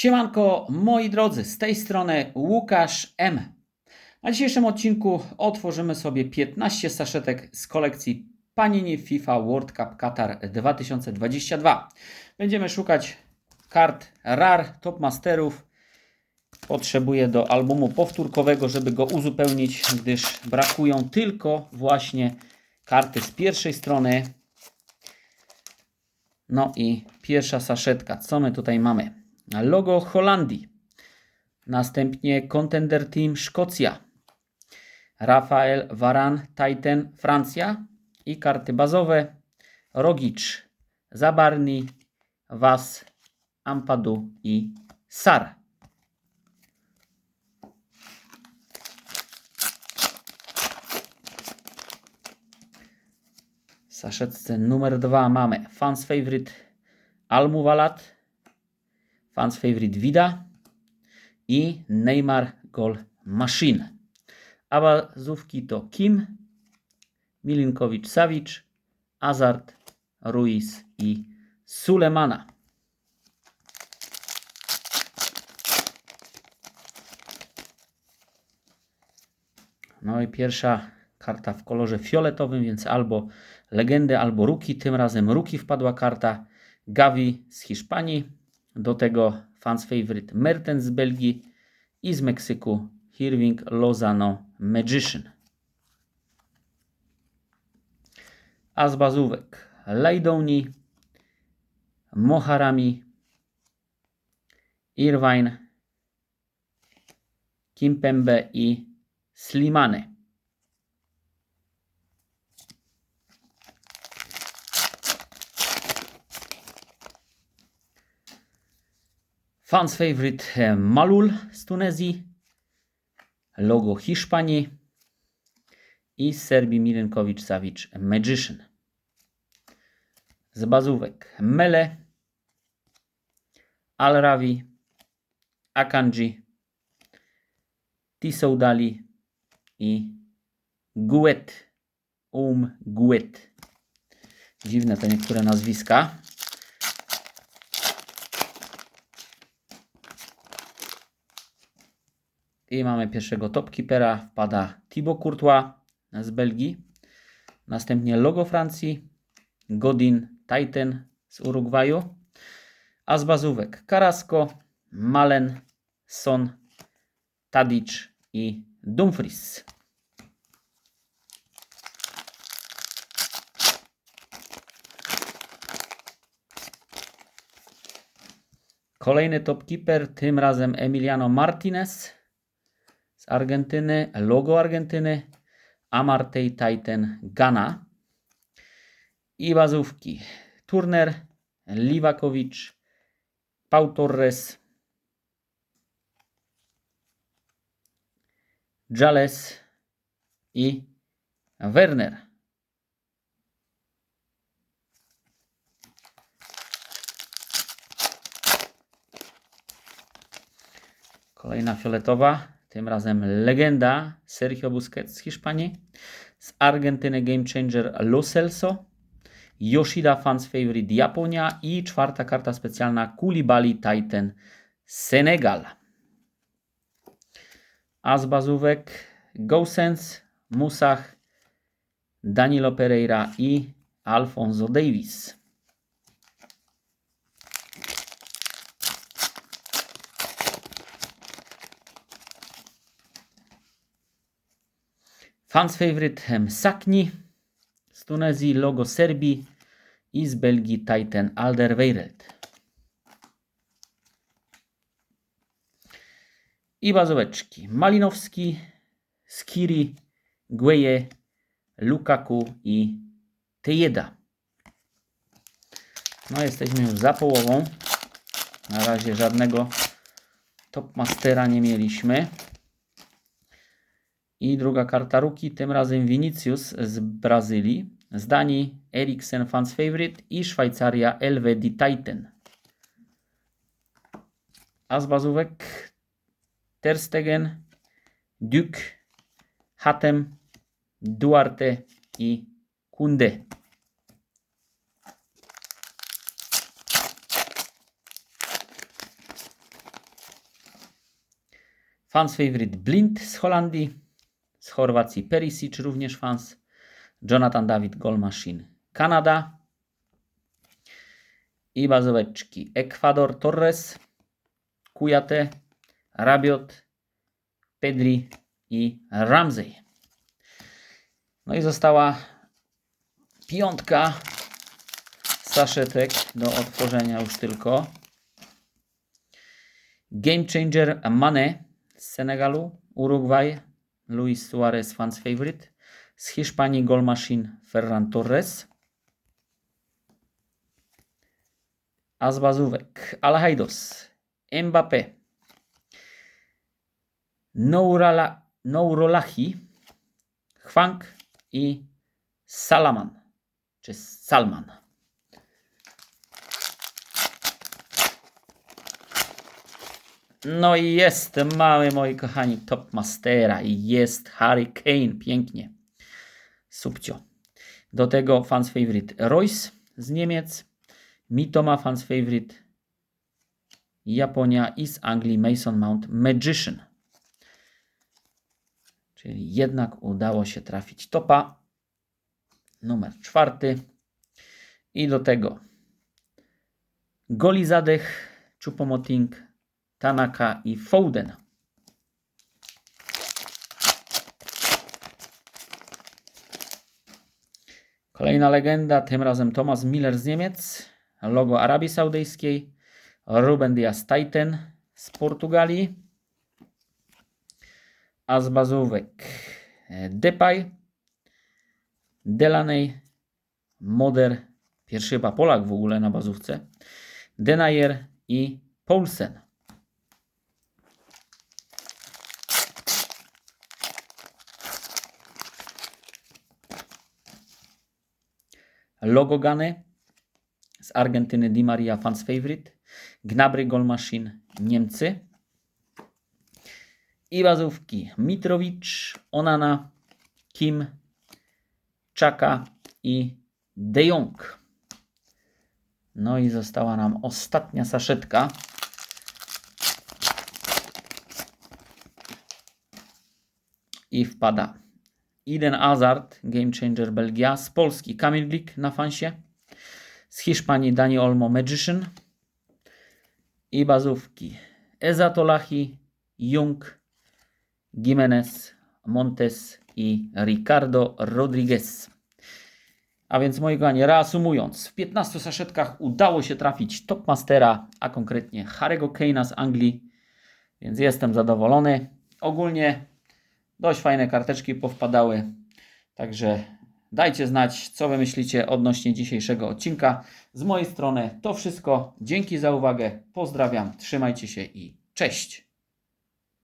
Siemanko, moi drodzy, z tej strony Łukasz M. Na dzisiejszym odcinku otworzymy sobie 15 saszetek z kolekcji Panini FIFA World Cup Qatar 2022. Będziemy szukać kart RAR, Top Masterów. Potrzebuję do albumu powtórkowego, żeby go uzupełnić, gdyż brakują tylko właśnie karty z pierwszej strony. No i pierwsza saszetka. Co my tutaj mamy? Logo Holandii. Następnie Contender Team Szkocja. Rafael Varan Titan Francja. I karty bazowe Rogic, Zabarni, Was, Ampadu i Sar. W saszetce numer dwa mamy Fans Favorite Almuwalat, Fans Favorite Vida i Neymar Goal Machine. A bazówki to Kim, Milinkowicz Savic, Azart, Ruiz i Sulemana. No i pierwsza karta w kolorze fioletowym, więc albo legendy, albo Ruki. Tym razem Ruki wpadła karta Gavi z Hiszpanii. Do tego fans favorite Mertens z Belgii i z Meksyku Hirving Lozano Magician. A z bazówek Leidoni, Moharami, Irvine, Kimpembe i Slimane. Fans favorite e, Malul z Tunezji, logo Hiszpanii i z Serbii Milenkowicz Savic Magician. Z bazówek Mele, Al-Rawi, Akanji, Tisoudali i Guet. Um Guet. Dziwne te niektóre nazwiska. I mamy pierwszego topkeepera. Wpada Thibaut Courtois z Belgii. Następnie logo Francji. Godin Titan z Urugwaju. A z bazówek Carrasco, Malen, Son, Tadic i Dumfries. Kolejny topkeeper, tym razem Emiliano Martinez Argentyny, logo Argentyny, Amartey Titan Ghana i bazówki Turner, Liwakowicz, Pau Torres, Jales i Werner. Kolejna fioletowa, tym razem legenda Sergio Busquets z Hiszpanii. Z Argentyny Game Changer Lo Celso. Yoshida Fans Favorite Japonia i czwarta karta specjalna Koulibaly Titan Senegal. A z bazówek Gosens, Musach, Danilo Pereira i Alfonso Davis. Fans favorite Sakni z Tunezji, logo Serbii i z Belgii Titan Alderweireld. I bazóweczki Malinowski, Skiri, Gueye, Lukaku i Tejeda. No jesteśmy już za połową. Na razie żadnego topmastera nie mieliśmy. I druga karta ruki, tym razem Vinicius z Brazylii, z Danii Eriksen Fans Favorite i Szwajcaria Elvedi Titan. A z bazówek Ter Stegen, Duke, Hatem, Duarte i Kunde. Fans favorite Blind z Holandii. Z Chorwacji Perisic również fans. Jonathan David Goal Machine Kanada. I bazóweczki Ekwador Torres, Kujate, Rabiot, Pedri i Ramsey. No i została piątka saszetek do otworzenia już tylko. Game Changer Mane z Senegalu, Urugwaj, Luis Suarez fans favorite. Z Hiszpanii Goal Machine Ferran Torres. A z bazówek Alhaidos, Mbappé, Nourolahi, Chwank i Salaman, czy Salman. No i jest, mamy moi kochani Top Mastera i jest Harry Kane, pięknie. Subcio. Do tego fans favorite Royce z Niemiec, Mitoma fans favorite Japonia i z Anglii Mason Mount Magician. Czyli jednak udało się trafić topa. Numer czwarty. I do tego Golizadech, Chupomoting, Tanaka i Foden. Kolejna legenda, tym razem Thomas Miller z Niemiec, logo Arabii Saudyjskiej, Ruben Diaz Titan z Portugalii, a z bazówek e, Depay, Delaney, Moder, pierwszy chyba Polak w ogóle na bazówce, Denayer i Paulsen. Logo Gany z Argentyny Di Maria Fans Favorite, Gnabry Goal Machine Niemcy i bazówki Mitrowicz, Onana, Kim, Czaka i De Jong. No i została nam ostatnia saszetka. I wpada Eden Hazard, Game Changer Belgia, z Polski Kamil Glik na fansie, z Hiszpanii Dani Olmo Magician i bazówki Ezatolahi, Jung, Jimenez, Montes i Ricardo Rodriguez. A więc moi kochani, reasumując, w 15 saszetkach udało się trafić Topmastera, a konkretnie Harry'ego Kane'a z Anglii, więc jestem zadowolony. Ogólnie dość fajne karteczki powpadały, także dajcie znać, co wy myślicie odnośnie dzisiejszego odcinka. Z mojej strony to wszystko. Dzięki za uwagę, pozdrawiam, trzymajcie się i cześć!